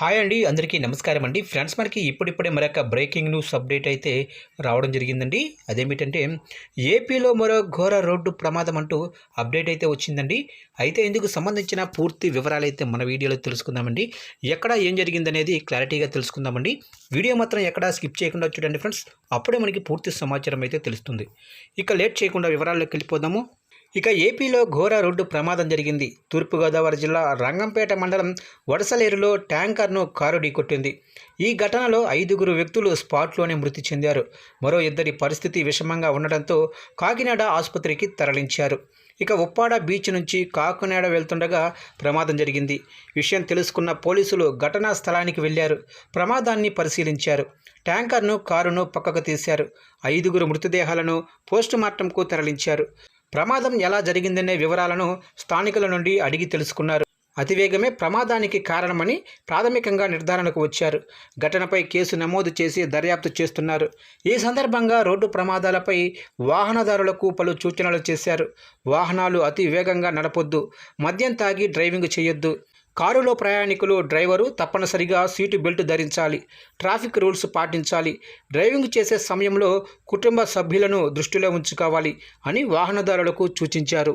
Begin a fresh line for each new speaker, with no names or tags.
Hi అండి అందరికీ నమస్కారం అండి. ఫ్రెండ్స్ మనకి ఇప్పుడిప్పుడే మరొక బ్రేకింగ్ న్యూస్ అప్డేట్ అయితే రావడం జరిగిందండి. అదేమిటంటే ఏపీలో మరో ఘోర రోడ్డు ప్రమాదం అంటూ అప్డేట్ అయితే వచ్చిందండి. అయితే ఇందుకు సంబంధించిన పూర్తి వివరాలు అయితే మన వీడియోలో తెలుసుకుందామండి. ఎక్కడ ఏం జరిగిందనేది క్లారిటీగా తెలుసుకుందామండి. వీడియో మాత్రం ఎక్కడ స్కిప్ చేయకుండా చూడండి ఫ్రెండ్స్. అప్పుడే మనకి పూర్తి సమాచారం అయితే తెలుస్తుంది. ఇక లేట్ చేయకుండా వివరాల్లోకి వెళ్ళిపోదాము. ఇక ఏపీలో ఘోర రోడ్డు ప్రమాదం జరిగింది. తూర్పుగోదావరి జిల్లా రంగంపేట మండలం వడసలేరులో ట్యాంకర్ను కారు ఢీకొట్టింది. ఈ ఘటనలో ఐదుగురు వ్యక్తులు స్పాట్లోనే మృతి చెందారు. మరో ఇద్దరి పరిస్థితి విషమంగా ఉండడంతో కాకినాడ ఆసుపత్రికి తరలించారు. ఇక ఉప్పాడ బీచ్ నుంచి కాకినాడ వెళ్తుండగా ప్రమాదం జరిగింది. విషయం తెలుసుకున్న పోలీసులు ఘటనా స్థలానికి వెళ్ళారు. ప్రమాదాన్ని పరిశీలించారు. ట్యాంకర్ను కారును పక్కకు తీశారు. ఐదుగురు మృతదేహాలను పోస్టుమార్టంకు తరలించారు. ప్రమాదం ఎలా జరిగిందనే వివరాలను స్థానికుల నుండి అడిగి తెలుసుకున్నారు. అతివేగమే ప్రమాదానికి కారణమని ప్రాథమికంగా నిర్ధారణకు వచ్చారు. ఘటనపై కేసు నమోదు చేసి దర్యాప్తు చేస్తున్నారు. ఈ సందర్భంగా రోడ్డు ప్రమాదాలపై వాహనదారులకు పలు సూచనలు చేశారు. వాహనాలు అతి వేగంగా నడపొద్దు. మద్యం తాగి డ్రైవింగ్ చేయొద్దు. కారులో ప్రయాణికులు డ్రైవరు తప్పనిసరిగా సీటు బెల్ట్ ధరించాలి ట్రాఫిక్ రూల్స్ పాటించాలి డ్రైవింగ్ చేసే సమయంలో కుటుంబ సభ్యులను దృష్టిలో ఉంచుకోవాలి అని వాహనదారులకు సూచించారు.